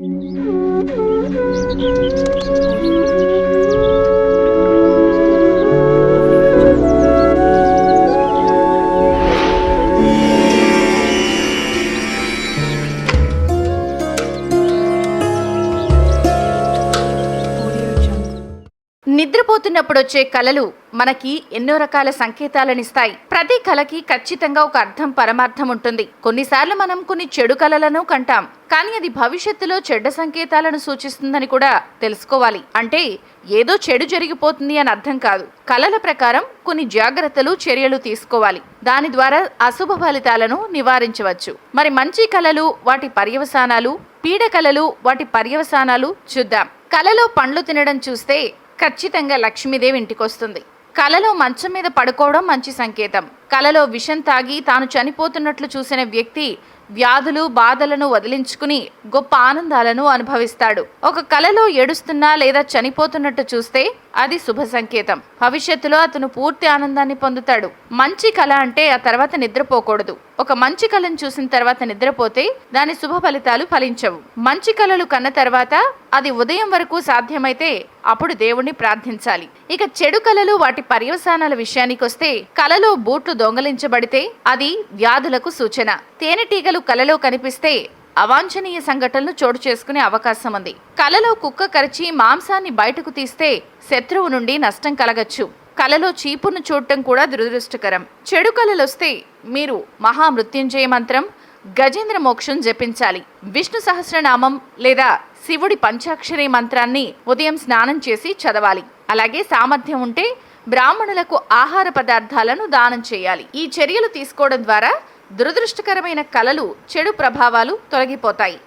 うん。నిద్రపోతున్నప్పుడు వచ్చే కలలు మనకి ఎన్నో రకాల సంకేతాలనిస్తాయి. ప్రతి కలకి ఖచ్చితంగా ఒక అర్థం పరమార్థం ఉంటుంది. కొన్నిసార్లు మనం కొన్ని చెడు కలలను కంటాం. కానీ అది భవిష్యత్తులో చెడ్డ సంకేతాలను సూచిస్తుందని కూడా తెలుసుకోవాలి. అంటే ఏదో చెడు జరిగిపోతుంది అని అర్థం కాదు. కలల ప్రకారం కొన్ని జాగ్రత్తలు చర్యలు తీసుకోవాలి. దాని ద్వారా అశుభ ఫలితాలను నివారించవచ్చు. మరి మంచి కలలు వాటి పర్యవసానాలు పీడ కలలు వాటి పర్యవసానాలు చూద్దాం. కలలో పండ్లు తినడం చూస్తే ఖచ్చితంగా లక్ష్మీదేవి ఇంటికొస్తుంది. కలలో మంచం మీద పడుకోవడం మంచి సంకేతం. కలలో విషం తాగి తాను చనిపోతున్నట్లు చూసిన వ్యక్తి వ్యాధులు బాధలను వదిలించుకుని గొప్ప ఆనందాలను అనుభవిస్తాడు. ఒక కలలో ఏడుస్తున్నా లేదా చనిపోతున్నట్టు చూస్తే అది శుభ సంకేతం. భవిష్యత్తులో అతను పూర్తి ఆనందాన్ని పొందుతాడు. మంచి కళ అంటే ఆ తర్వాత నిద్రపోకూడదు. ఒక మంచి కళను చూసిన తర్వాత నిద్రపోతే దాని శుభ ఫలితాలు ఫలించవు. మంచి కళలు కన్న తర్వాత అది ఉదయం వరకు సాధ్యమైతే అప్పుడు దేవుణ్ణి ప్రార్థించాలి. ఇక చెడు కళలు వాటి పర్యవసానాల విషయానికొస్తే కలలో బూట్లు దొంగలించబడితే అది వ్యాధులకు సూచన. తేనెటీగలు కలలో కనిపిస్తే అవాంఛనీయ సంఘటనలు చోటు చేసుకునే అవకాశం ఉంది. కలలో కుక్క కరిచి మాంసాన్ని బయటకు తీస్తే శత్రువు నుండి నష్టం కలగచ్చు. కలలో చీపును చూడటం కూడా దురదృష్టకరం. చెడు కలలొస్తే మీరు మహామృత్యుంజయ మంత్రం గజేంద్ర మోక్షం జపించాలి. విష్ణు సహస్రనామం లేదా శివుడి పంచాక్షరి మంత్రాన్ని ఉదయం స్నానం చేసి చదవాలి. అలాగే సామర్థ్యం ఉంటే బ్రాహ్మణులకు ఆహార పదార్థాలను దానం చేయాలి. ఈ చర్యలు తీసుకోవడం ద్వారా దురదృష్టకరమైన కలలు చెడు ప్రభావాలు తొలగిపోతాయి.